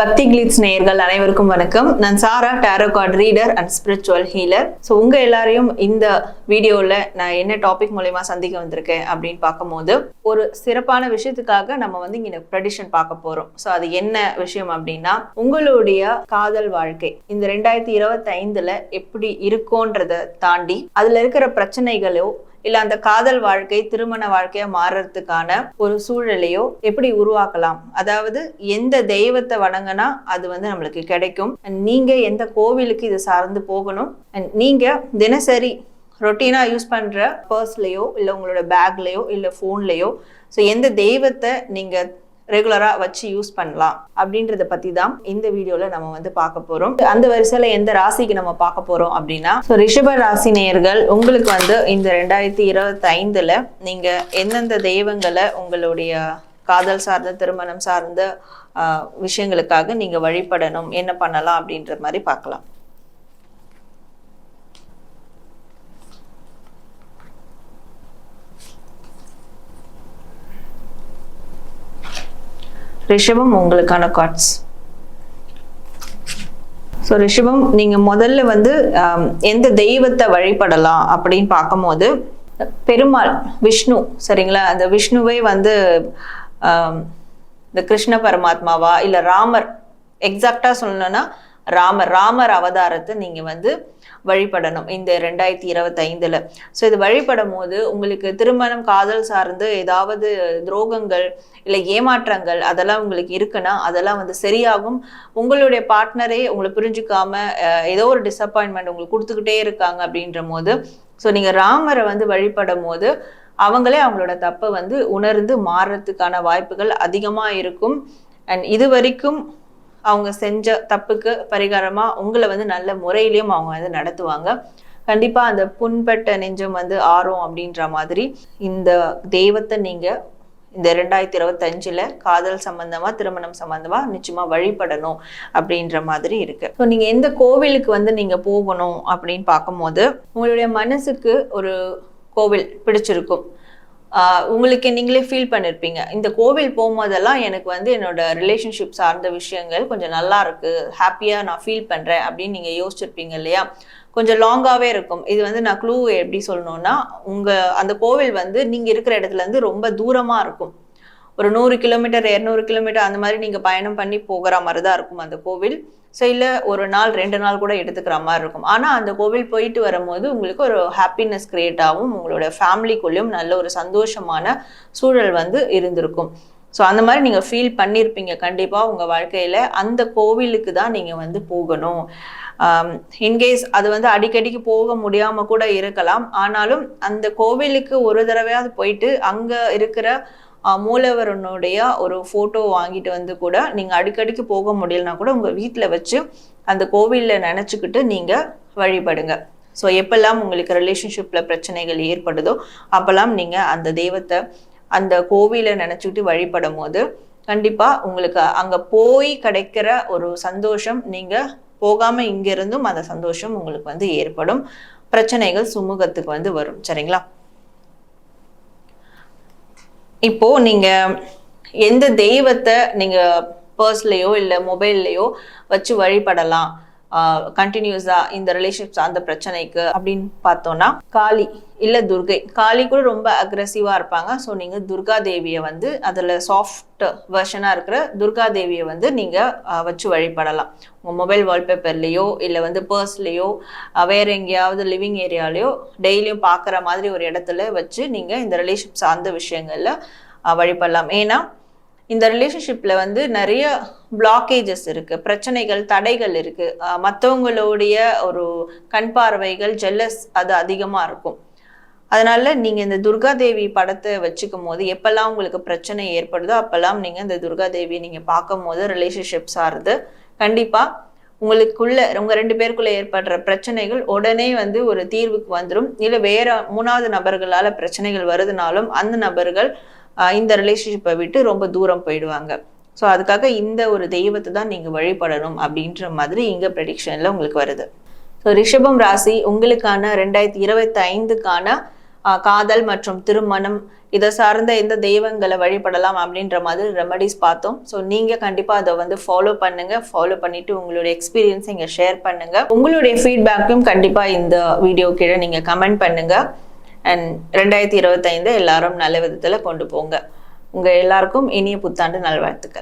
பக்தி கிளிட்ஸ் நேயர்கள் அனைவருக்கும் வணக்கம். நான் Sara tarot card reader and spiritual healer so உங்க எல்லாரையும் இந்த வீடியோவில் நான் என்ன டாபிக் மூலயமா சந்திக்க வந்திருக்கேன் அப்படின்னு பார்க்கும்போது ஒரு சிறப்பான விஷயத்துக்காக நம்ம வந்து இங்க ப்ரெடிஷன் பார்க்க போறோம். ஸோ அது என்ன விஷயம் அப்படின்னா உங்களுடைய காதல் வாழ்க்கை இந்த ரெண்டாயிரத்தி இருபத்தி ஐந்துல எப்படி இருக்கும்ன்றத தாண்டி அதுல இருக்கிற பிரச்சனைகளோ இல்ல அந்த காதல் வாழ்க்கை திருமண வாழ்க்கையா மாறுறதுக்கான ஒரு சூழலையோ எப்படி உருவாக்கலாம்? அதாவது எந்த தெய்வத்தை வணங்கினா அது வந்து நம்மளுக்கு கிடைக்கும். நீங்க எந்த கோவிலுக்கு இது சார்ந்து போகணும்? நீங்க தினசரி ரொட்டீனா யூஸ் பண்ற பர்ஸ்லயோ இல்ல உங்களோட பேக்லயோ இல்ல போன்லயோ ஸோ எந்த தெய்வத்தை நீங்கள் ரெகுலராக வச்சு யூஸ் பண்ணலாம் அப்படின்றத பத்தி தான் இந்த வீடியோல நம்ம வந்து பார்க்க போறோம். அந்த வரிசையில எந்த ராசிக்கு நம்ம பார்க்க போறோம் அப்படின்னா ஸோ ரிஷப ராசி நேயர்கள் உங்களுக்கு வந்து இந்த ரெண்டாயிரத்தி இருபத்தி ஐந்துல நீங்க எந்தெந்த தெய்வங்களை உங்களுடைய காதல் சார்ந்த திருமணம் சார்ந்த விஷயங்களுக்காக நீங்க வழிபடணும் என்ன பண்ணலாம் அப்படின்ற மாதிரி பார்க்கலாம். ரிஷபம் உங்களுக்கான கார்ட்ஸ் ஸோ ரிஷபம் நீங்க முதல்ல வந்து எந்த தெய்வத்தை வழிபடலாம் அப்படின்னு பார்க்கும்போது பெருமாள் விஷ்ணு சரிங்களா? அந்த விஷ்ணுவை வந்து இந்த கிருஷ்ண பரமாத்மாவா இல்ல ராமர் எக்ஸாக்டா சொல்லணும்னா ராமர் ராமர் அவதாரத்தை நீங்க வந்து வழிபடணும் இந்த ரெண்டாயிரத்தி இருபத்தி ஐந்துல ஸோ இது வழிபடும் போது உங்களுக்கு திருமணம் காதல் சார்ந்து ஏதாவது துரோகங்கள் இல்லை ஏமாற்றங்கள் அதெல்லாம் உங்களுக்கு இருக்குன்னா அதெல்லாம் வந்து சரியாகும். உங்களுடைய பார்ட்னரே உங்களை புரிஞ்சுக்காம ஏதோ ஒரு டிசப்பாயின்மெண்ட் உங்களுக்கு கொடுத்துக்கிட்டே இருக்காங்க அப்படின்ற போது ஸோ நீங்க ராமரை வந்து வழிபடும் போது அவங்களே அவங்களோட தப்பை வந்து உணர்ந்து மாறுறதுக்கான வாய்ப்புகள் அதிகமாக இருக்கும். அண்ட் இது வரைக்கும் அவங்க செஞ்ச தப்புக்கு பரிகாரமா உங்களை வந்து நல்ல முறையிலையும் அவங்க வந்து நடத்துவாங்க. கண்டிப்பா அந்த புண்பட்ட நெஞ்சம் வந்து ஆறும் அப்படின்ற மாதிரி இந்த தெய்வத்தை நீங்க இந்த ரெண்டாயிரத்தி இருபத்தஞ்சில் காதல் சம்பந்தமா திருமணம் சம்பந்தமா நிச்சயமா வழிபடணும் அப்படின்ற மாதிரி இருக்கு. ஸோ நீங்க எந்த கோவிலுக்கு வந்து நீங்க போகணும் அப்படின்னு பார்க்கும்போது உங்களுடைய மனசுக்கு ஒரு கோவில் பிடிச்சிருக்கும். உங்களுக்கு நீங்களே ஃபீல் பண்ணிருப்பீங்க. இந்த கோவில் போகும்போதெல்லாம் எனக்கு வந்து என்னோட ரிலேஷன்ஷிப் சார்ந்த விஷயங்கள் கொஞ்சம் நல்லா இருக்கு. ஹாப்பியா நான் ஃபீல் பண்றேன் அப்படின்னு நீங்க யோசிச்சிருப்பீங்க இல்லையா? கொஞ்சம் லாங்காகவே இருக்கும். இது வந்து நான் க்ளூ எப்படி சொல்லணும்னா உங்க அந்த கோவில் வந்து நீங்க இருக்கிற இடத்துல இருந்து ரொம்ப தூரமா இருக்கும். ஒரு நூறு கிலோமீட்டர் இரநூறு கிலோமீட்டர் அந்த மாதிரி நீங்கள் பயணம் பண்ணி போகிற மாதிரி தான் இருக்கும் அந்த கோவில். ஸோ இல்லை ஒரு நாள் ரெண்டு நாள் கூட எடுத்துக்கிற மாதிரி இருக்கும். ஆனால் அந்த கோவில் போயிட்டு வரும்போது உங்களுக்கு ஒரு ஹாப்பினஸ் கிரியேட் ஆகும். உங்களோட ஃபேமிலிக்குள்ளேயும் நல்ல ஒரு சந்தோஷமான சூழல் வந்து இருந்திருக்கும். ஸோ அந்த மாதிரி நீங்கள் ஃபீல் பண்ணியிருப்பீங்க கண்டிப்பாக உங்கள் வாழ்க்கையில். அந்த கோவிலுக்கு தான் நீங்கள் வந்து போகணும். இன்கேஸ் அது வந்து அடிக்கடிக்கு போக முடியாமல் கூட இருக்கலாம். ஆனாலும் அந்த கோவிலுக்கு ஒரு தடவையாவது போயிட்டு அங்கே இருக்கிற மூலவரனுடைய ஒரு ஃபோட்டோ வாங்கிட்டு வந்து கூட நீங்கள் அடிக்கடிக்கு போக முடியலனா கூட உங்கள் வீட்டில் வச்சு அந்த கோவிலில் நினச்சிக்கிட்டு நீங்கள் வழிபடுங்க. ஸோ எப்பெல்லாம் உங்களுக்கு ரிலேஷன்ஷிப்பில் பிரச்சனைகள் ஏற்படுதோ அப்போல்லாம் நீங்கள் அந்த தெய்வத்தை அந்த கோவிலை நினச்சிக்கிட்டு வழிபடும் போது கண்டிப்பாக உங்களுக்கு அங்கே போய் கிடைக்கிற ஒரு சந்தோஷம் நீங்கள் போகாமல் இங்கிருந்தும் அந்த சந்தோஷம் உங்களுக்கு வந்து ஏற்படும். பிரச்சனைகள் சுமூகத்துக்கு வந்து வரும். சரிங்களா? இப்போ நீங்க எந்த தெய்வத்தை நீங்க பர்ஸ்லயோ இல்ல மொபைல்லையோ வச்சு வழிபடலாம்? கண்டினியூஸா இந்த ரிலேஷன்ஷிப் சார்ந்த பிரச்சனைக்கு அப்படின்னு பார்த்தோம்னா காளி இல்லை துர்கை. காளி கூட ரொம்ப அக்ரெசிவாக இருப்பாங்க. ஸோ நீங்கள் துர்கா தேவியை வந்து அதில் சாஃப்ட் வெர்ஷனாக இருக்கிற துர்கா தேவியை வந்து நீங்கள் வச்சு வழிபடலாம். உங்கள் மொபைல் வால்பேப்பர்லேயோ இல்லை வந்து பர்ஸ்லேயோ வேற எங்கேயாவது லிவிங் ஏரியாலேயோ டெய்லியும் பார்க்குற மாதிரி ஒரு இடத்துல வச்சு நீங்கள் இந்த ரிலேஷன்ஷிப் சார்ந்த விஷயங்களில் வழிபடலாம். ஏன்னா இந்த ரிலேஷன்ஷிப்பில் வந்து நிறைய பிளாக்கேஜஸ் இருக்கு பிரச்சனைகள் தடைகள் இருக்கு. மற்றவங்களுடைய ஒரு கண் பார்வைகள் ஜெல்லஸ் அது அதிகமாக இருக்கும். அதனால நீங்க இந்த துர்கா தேவி படத்தை வச்சுக்கும் போது எப்பெல்லாம் உங்களுக்கு பிரச்சனை ஏற்படுதோ அப்பெல்லாம் நீங்க இந்த துர்கா தேவி நீங்க பார்க்கும் போது ரிலேஷன்ஷிப் சார்ந்து கண்டிப்பா உங்களுக்குள்ள உங்க ரெண்டு பேருக்குள்ள ஏற்படுற பிரச்சனைகள் உடனே வந்து ஒரு தீர்வுக்கு வந்துடும் இல்லை வேற மூணாவது நபர்களால பிரச்சனைகள் வருதுனாலும் அந்த நபர்கள் இந்த ரிலேஷன்ஷிப்பை விட்டு ரொம்ப தூரம் போயிடுவாங்க. ஸோ அதுக்காக இந்த ஒரு தெய்வத்தை தான் நீங்கள் வழிபடணும் அப்படின்ற மாதிரி இங்கே ப்ரெடிக்ஷனில் உங்களுக்கு வருது. ஸோ ரிஷபம் ராசி உங்களுக்கான ரெண்டாயிரத்தி இருபத்தி ஐந்துக்கான காதல் மற்றும் திருமணம் இதை சார்ந்த எந்த தெய்வங்களை வழிபடலாம் அப்படின்ற மாதிரி ரெமடிஸ் பார்த்தோம். ஸோ நீங்கள் கண்டிப்பாக அதை வந்து ஃபாலோ பண்ணுங்கள் ஃபாலோ பண்ணிவிட்டு உங்களுடைய எக்ஸ்பீரியன்ஸ் இங்கே ஷேர் பண்ணுங்கள் உங்களுடைய ஃபீட்பேக்கும் கண்டிப்பாக இந்த வீடியோ கீழே நீங்கள் கமெண்ட் பண்ணுங்கள் அண்ட் ரெண்டாயிரத்தி இருபத்தைந்து எல்லாரும் நல்ல விதத்தில் கொண்டு போங்க. உங்கள் எல்லாருக்கும் இனிய புத்தாண்டு நல்வாழ்த்துக்கள்.